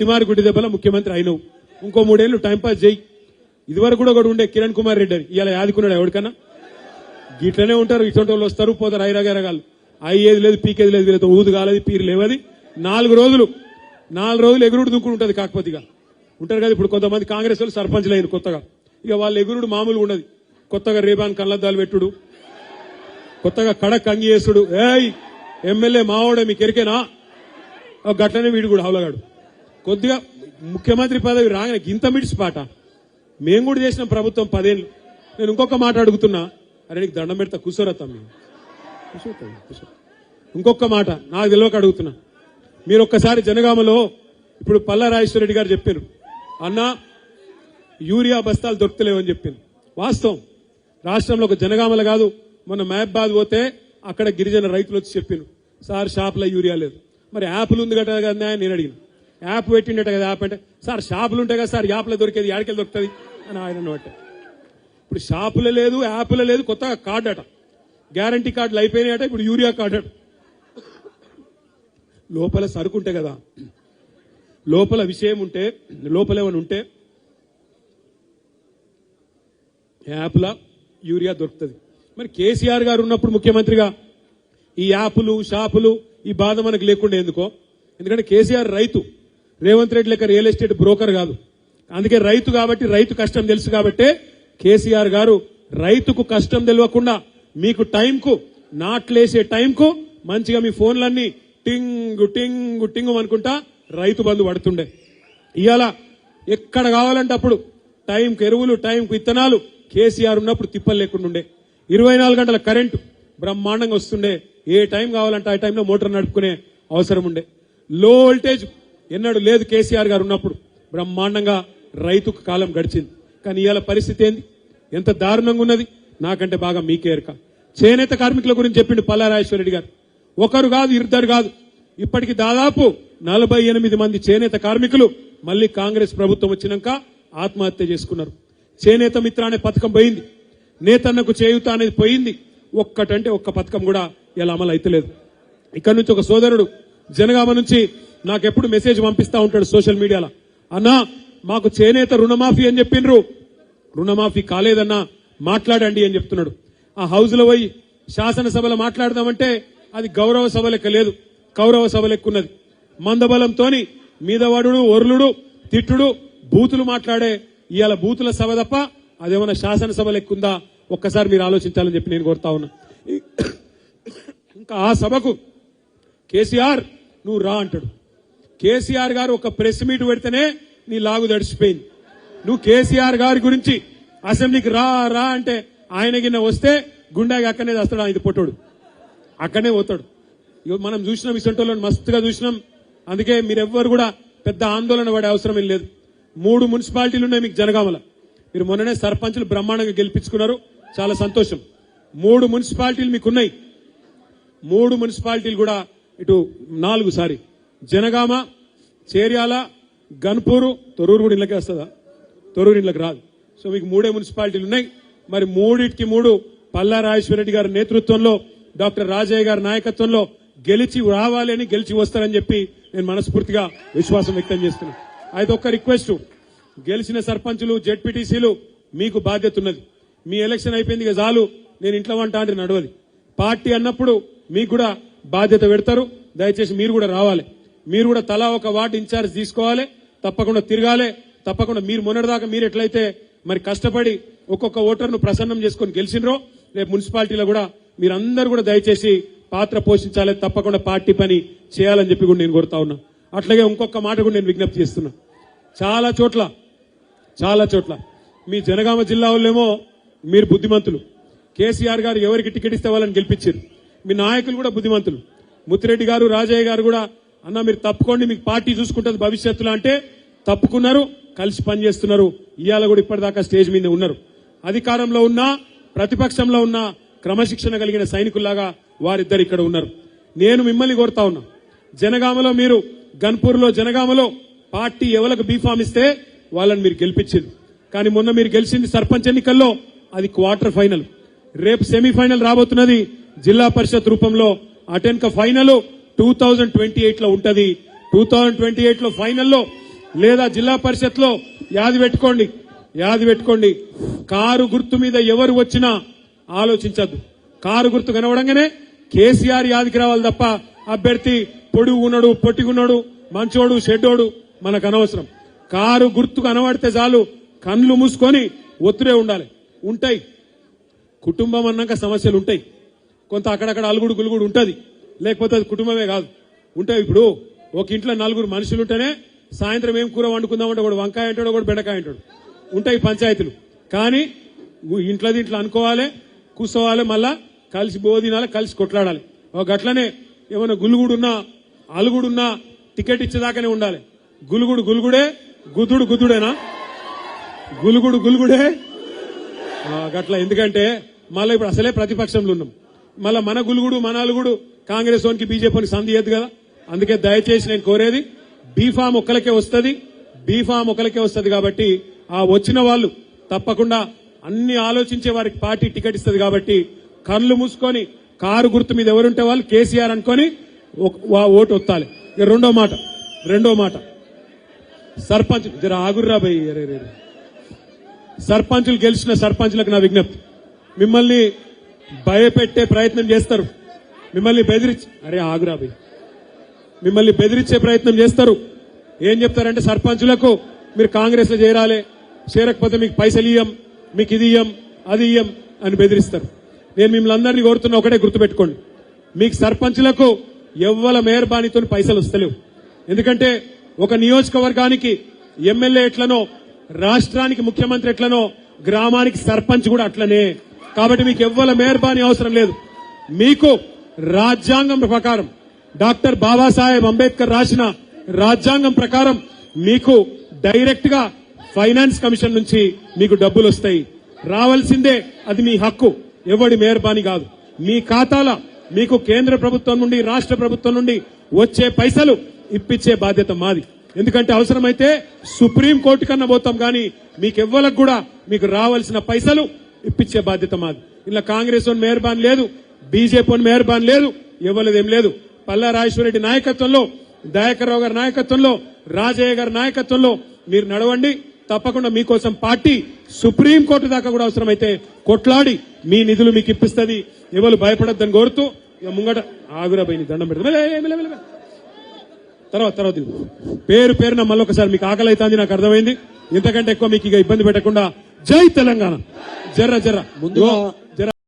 తిమారి గుడి దెబ్బల ముఖ్యమంత్రి అయినవు. ఇంకో మూడేళ్ళు టైంపాస్ చేయి. ఇదివరకు కూడా ఒకడు ఉండే కిరణ్ కుమార్ రెడ్డి అని. ఇవాళ యాదుకున్నాడు ఎవరికన్నా? గిట్లనే ఉంటారు. ఇటువంటి వాళ్ళు వస్తారు పోతారు ఐరగరగాలు అయ్యేది లేదు పీకేది లేదు వీళ్ళతో ఊదు కాలేదు పీరు లేవది. నాలుగు రోజులు నాలుగు రోజులు ఎగురుడు దుక్కుడు ఉంటుంది కాకపోతే ఇక. ఉంటారు కదా ఇప్పుడు కొంతమంది కాంగ్రెస్ వాళ్ళు సర్పంచ్లు అయిన కొత్తగా. ఇక వాళ్ళ ఎగురుడు మామూలుగా ఉండదు. కొత్తగా రేబాన్ కళ్ళద్దాలు పెట్టుడు. కొత్తగా కడక్ అంగియేసుడు ఏయ్ ఎమ్మెల్యే మావోడే మీకు ఎరికేనా గట్లనే వీడు కూడా హౌలగాడు. కొద్దిగా ముఖ్యమంత్రి పదవి రాగానే ఇంత మిడిచి పాట. మేము కూడా చేసిన ప్రభుత్వం పదేళ్ళు. నేను ఇంకొక మాట అడుగుతున్నా. అరే నీకు దండం పెడతా. కూర్చోరా మేము ఇంకొక మాట నాకు తెలియక అడుగుతున్నా. మీరు ఒక్కసారి జనగామలో ఇప్పుడు పల్లా రాజేశ్వరరెడ్డి గారు చెప్పారు. అన్న యూరియా బస్తాలు దొరుకుతలేవని చెప్పింది వాస్తవం. రాష్ట్రంలో ఒక జనగామల కాదు. మొన్న మహబాద్ పోతే అక్కడ గిరిజన రైతులు వచ్చి చెప్పారు. సార్ షాప్లో యూరియా లేదు. మరి యాప్లు ఉంది కదా కదా నేను అడిగిన. యాప్ పెట్టిండట కదా యాప్ అంటే సార్ షాపులు ఉంటాయి కదా సార్ యాప్లో దొరికేది యాడికెళ్ళి దొరుకుతుంది? అని ఆయన అన్నమాట. ఇప్పుడు షాపులో లేదు యాప్లో లేదు కొత్తగా కార్డు అట గ్యారంటీ కార్డులు అయిపోయినాయట ఇప్పుడు యూరియా కార్డు. అట లోపల సరుకు ఉంటే కదా లోపల విషయం ఉంటే లోపల ఏమైనా ఉంటే యాప్ల యూరియా దొరుకుతుంది. మరి కేసీఆర్ గారు ఉన్నప్పుడు ముఖ్యమంత్రిగా ఈ యాపులు షాపులు ఈ బాధ మనకు లేకుండా ఎందుకో? ఎందుకంటే కేసీఆర్ రైతు. రేవంత్ రెడ్డి లెక్క రియల్ ఎస్టేట్ బ్రోకర్ కాదు. అందుకే రైతు కాబట్టి రైతు కష్టం తెలుసు కాబట్టే కేసీఆర్ గారు రైతుకు కష్టం తెలియకుండా మీకు టైంకు నాట్లేసే టైంకు మంచిగా మీ ఫోన్లన్నీ టింగు టింగు టింగు అనుకుంటా రైతు బంధు పడుతుండే. ఇవాళ ఎక్కడ కావాలంటే అప్పుడు టైంకి ఎరువులు టైంకు ఇత్తనాలు కేసీఆర్ ఉన్నప్పుడు తిప్పలు లేకుండా ఉండే. ఇరవై నాలుగు గంటల కరెంటు బ్రహ్మాండంగా వస్తుండే. ఏ టైం కావాలంటే ఆ టైంలో మోటార్ నడుపుకునే అవసరం ఉండే. లో వోల్టేజ్ ఎన్నడూ లేదు కేసీఆర్ గారు ఉన్నప్పుడు. బ్రహ్మాండంగా రైతుకు కాలం గడిచింది. కానీ ఇవాళ పరిస్థితి ఏంది? ఎంత దారుణంగా ఉన్నది? నాకంటే బాగా మీకే ఎరక. చేనేత కార్మికుల గురించి చెప్పిండు పల్లారాజేశ్వరరెడ్డి గారు. ఒకరు కాదు ఇద్దరు కాదు. ఇప్పటికి దాదాపు నలభై ఎనిమిది మంది చేనేత కార్మికులు మళ్ళీ కాంగ్రెస్ ప్రభుత్వం వచ్చినాక ఆత్మహత్య చేసుకున్నారు. చేనేత మిత్ర అనే పథకం పోయింది. నేతన్నకు చేయుత అనేది పోయింది. ఒక్కటంటే ఒక్క పథకం కూడా ఇలా అమలు అయితలేదు. ఇక్కడ నుంచి ఒక సోదరుడు జనగామ నుంచి నాకెప్పుడు మెసేజ్ పంపిస్తా ఉంటాడు సోషల్ మీడియాలో. అన్నా మాకు చేనేత రుణమాఫీ అని చెప్పిండ్రు రుణమాఫీ కాలేదన్నా మాట్లాడండి అని చెప్తున్నాడు. ఆ హౌస్లో పోయి శాసనసభలో మాట్లాడదామంటే అది గౌరవ సభ లెక్క లేదు. కౌరవ సభ లెక్కున్నది. మందబలంతోని మీదవడుడు ఒర్లుడు తిట్టుడు బూతులు మాట్లాడే ఇవాళ బూతుల సభ తప్ప అదేమన్నా శాసనసభ లెక్కుందా? ఒక్కసారి మీరు ఆలోచించాలని చెప్పి నేను కోరుతా ఉన్నా. ఇంకా ఆ సభకు కేసీఆర్ నువ్వు రా అంటాడు. కేసీఆర్ గారు ఒక ప్రెస్ మీట్ పెడితేనే నీ లాగు దడిచిపోయింది నువ్వు కేసీఆర్ గారి గురించి అసెంబ్లీకి రా రా అంటే ఆయన గిన్న వస్తే గుండాకి అక్కడనే వస్తాడు ఆయన పొట్టోడు. అక్కడనే పోతాడు. ఇగో మనం చూసినాం ఇసంటోళ్ళని మస్తుగా చూసినాం. అందుకే మీరెవ్వరు కూడా పెద్ద ఆందోళన పడే అవసరం ఏం లేదు. మూడు మున్సిపాలిటీలు ఉన్నాయి మీకు జనగామల. మీరు మొన్ననే సర్పంచులు బ్రహ్మాండంగా గెలిపించుకున్నారు. చాలా సంతోషం. మూడు మున్సిపాలిటీలు మీకు ఉన్నాయి మూడు మున్సిపాలిటీలు కూడా ఇటు నాలుగు సారీ. జనగామ చేర్యాల గన్పూరు తొరూరు కూడా ఇళ్ళకే వస్తుందా? తొరూరు ఇళ్ళకి రాదు. సో మీకు మూడే మున్సిపాలిటీలు ఉన్నాయి. మరి మూడింటికి మూడు పల్లా రాజేశ్వరరెడ్డి గారి నేతృత్వంలో డాక్టర్ రాజయ్య గారి నాయకత్వంలో గెలిచి రావాలి గెలిచి వస్తారని చెప్పి నేను మనస్ఫూర్తిగా విశ్వాసం వ్యక్తం చేస్తున్నాను అయితే ఒక్క రిక్వెస్ట్. గెలిచిన సర్పంచులు జెడ్పీటీసీలు మీకు బాధ్యత ఉన్నది. మీ ఎలక్షన్ అయిపోయింది ఇక చాలు. నేను ఇంట్లో వంట అంటే నడవది. పార్టీ అన్నప్పుడు మీకు కూడా బాధ్యత పెడతారు. దయచేసి మీరు కూడా రావాలి. మీరు కూడా తలా ఒక వార్డు ఇన్ఛార్జ్ తీసుకోవాలి తప్పకుండా తిరగాలి తప్పకుండా మీరు మొన్నటిదాకా మీరు ఎట్లయితే మరి కష్టపడి ఒక్కొక్క ఓటర్ను ప్రసన్నం చేసుకొని గెలిచినరో రేపు మున్సిపాలిటీలో కూడా మీరందరూ కూడా దయచేసి పాత్ర పోషించాలి తప్పకుండా పార్టీ పని చేయాలని చెప్పి కూడా నేను కోరుతా ఉన్నా. అట్లాగే ఇంకొక మాట కూడా నేను విజ్ఞప్తి చేస్తున్నా. చాలా చోట్ల చాలా చోట్ల మీ జనగామ జిల్లా వాళ్ళేమో మీరు బుద్ధిమంతులు. కేసీఆర్ గారు ఎవరికి టికెట్ ఇస్తే వాళ్ళని గెలిపించారు. మీ నాయకులు కూడా బుద్ధిమంతులు. ముత్తిరెడ్డి గారు రాజయ్య గారు కూడా అన్న మీరు తప్పుకోండి మీకు పార్టీ చూసుకుంటుంది భవిష్యత్తులో అంటే తప్పుకున్నారు కలిసి పనిచేస్తున్నారు. ఇవాళ కూడా ఇప్పటిదాకా స్టేజ్ మీద ఉన్నారు. అధికారంలో ఉన్నా ప్రతిపక్షంలో ఉన్న క్రమశిక్షణ కలిగిన సైనికుల్లాగా వారిద్దరు ఇక్కడ ఉన్నారు. నేను మిమ్మల్ని కోరుతా ఉన్నా జనగామలో మీరు గన్పూర్లో జనగామలో పార్టీ ఎవరికి బీఫామ్ ఇస్తే వాళ్ళని మీరు గెలిపించింది. కానీ మొన్న మీరు గెలిచింది సర్పంచ్ ఎన్నికల్లో అది క్వార్టర్ ఫైనల్. రేపు సెమీఫైనల్ రాబోతున్నది జిల్లా పరిషత్ రూపంలో అటెన్క ఫైనల్ టూ థౌజండ్ ట్వంటీ ఎయిట్లో ఉంటది. టూ థౌజండ్ ట్వంటీ ఎయిట్లో ఫైనల్లో లేదా జిల్లా పరిషత్లో యాది పెట్టుకోండి. యాది పెట్టుకోండి. కారు గుర్తు మీద ఎవరు వచ్చినా ఆలోచించద్దు. కారు గుర్తు కనవడంగానే కేసీఆర్ యాదికి రావాలి తప్ప అభ్యర్థి పొడుగు ఉన్నాడు పొట్టిగున్నాడు మంచోడు షెడ్డోడు మనకు అనవసరం. కారు గుర్తు కనబడితే చాలు కళ్ళు మూసుకొని ఒత్తురే ఉండాలి. ఉంటాయి. కుటుంబం అన్నాక సమస్యలు ఉంటాయి. కొంత అక్కడక్కడ అలుగుడు గులుగుడు ఉంటుంది. లేకపోతే అది కుటుంబమే కాదు. ఉంటాయి ఇప్పుడు. ఒక ఇంట్లో నలుగురు మనుషులు ఉంటేనే సాయంత్రం ఏం కూర వండుకుందామంటే ఒకడు వంకాయ అంటాడు ఒకడు బెండకాయ అంటాడు. ఉంటాయి పంచాయతీలు. కానీ ఇంట్లో దీంట్లో అనుకోవాలి కూర్చోవాలి మళ్ళా కలిసి బోధినాలి కలిసి కొట్లాడాలి. ఒక గట్లనే ఏమైనా గులుగుడున్నా అలుగుడున్నా టికెట్ ఇచ్చేదాకానే ఉండాలి. గులుగుడు గులుగుడే గుద్దుడు గుద్దుడేనా? గులుగుడు గులుగుడే. గట్ల ఎందుకంటే మళ్ళీ ఇప్పుడు అసలే ప్రతిపక్షంలో ఉన్నాం. మళ్ళీ మన గులుగుడు మన అలుగుడు కాంగ్రెస్ వానికి బీజేపీకి సంధి కదా? అందుకే దయచేసి నేను కోరేది బీఫామ్ ఒక్కలకే వస్తుంది బీఫామ్ ఒకరికే వస్తుంది కాబట్టి ఆ వచ్చిన వాళ్ళు తప్పకుండా అన్ని ఆలోచించే వారికి పార్టీ టికెట్ ఇస్తుంది కాబట్టి కళ్ళు మూసుకొని కారు గుర్తు మీద ఎవరుంటే వాళ్ళు కేసీఆర్ అనుకొని ఓటు ఒత్తాలి. రెండో మాట రెండో మాట. సర్పంచ్ జర ఆగుర్రా భయ్ సర్పంచులు గెలిచిన సర్పంచులకు నా విజ్ఞప్తి. మిమ్మల్ని భయపెట్టే ప్రయత్నం చేస్తారు. మిమ్మల్ని బెదిరించి అరే ఆగురాబి మిమ్మల్ని బెదిరించే ప్రయత్నం చేస్తారు. ఏం చెప్తారంటే సర్పంచులకు మీరు కాంగ్రెస్లో చేరాలి చేరకపోతే మీకు పైసలు ఇయ్యం మీకు ఇది ఇయ్యం అది ఇయ్యం అని బెదిరిస్తారు. నేను మిమ్మల్ని అందరినీ కోరుతున్న ఒకటే గుర్తుపెట్టుకోండి. మీకు సర్పంచులకు ఎవ్వల మేర్బానితో పైసలు వస్తలేవు. ఎందుకంటే ఒక నియోజకవర్గానికి ఎమ్మెల్యే ఎట్లనో రాష్ట్రానికి ముఖ్యమంత్రి ఎట్లనో గ్రామానికి సర్పంచ్ కూడా అట్లనే. కాబట్టి మీకు ఎవ్వల మేర్బాని అవసరం లేదు. మీకు రాజ్యాంగం ప్రకారం డాక్టర్ బాబాసాహెబ్ అంబేద్కర్ రాసిన రాజ్యాంగం ప్రకారం మీకు డైరెక్ట్గా ఫైనాన్స్ కమిషన్ నుంచి మీకు డబ్బులు వస్తాయి. రావాల్సిందే అది మీ హక్కు. ఎవడి మేర్బాని కాదు. మీ ఖాతాల మీకు కేంద్ర ప్రభుత్వం నుండి రాష్ట్ర ప్రభుత్వం నుండి వచ్చే పైసలు ఇప్పించే బాధ్యత మాది. ఎందుకంటే అవసరమైతే సుప్రీం కోర్టు కన్నా పోతాం కానీ మీకు ఎవ్వలకు కూడా మీకు రావాల్సిన పైసలు ఇప్పించే బాధ్యత మాది. ఇలా కాంగ్రెస్ మేర్బాన్ లేదు. బీజేపీ మేర్బాన్ లేదు ఎవరిదేం లేదు. పల్లా రాజేశ్వరరెడ్డి నాయకత్వంలో దయాకర్ రావు గారి నాయకత్వంలో రాజయ్య గారి నాయకత్వంలో మీరు నడవండి. తప్పకుండా మీకోసం పార్టీ సుప్రీం కోర్టు దాకా కూడా అవసరమైతే కొట్లాడి మీ నిధులు మీకు ఇప్పిస్తుంది. ఎవరు భయపడొద్దని కోరుతూ ఇక ముంగట ఆగురా పోయి దండం పెడతా. తర్వాత తర్వాత. పేరు పేరున మళ్ళొకసారి మీకు ఆకలి అవుతుంది నాకు అర్థమైంది. ఇంతకంటే ఎక్కువ మీకు ఇక ఇబ్బంది పెట్టకుండా జై తెలంగాణ. జర్ర జర్ర. ముందుగా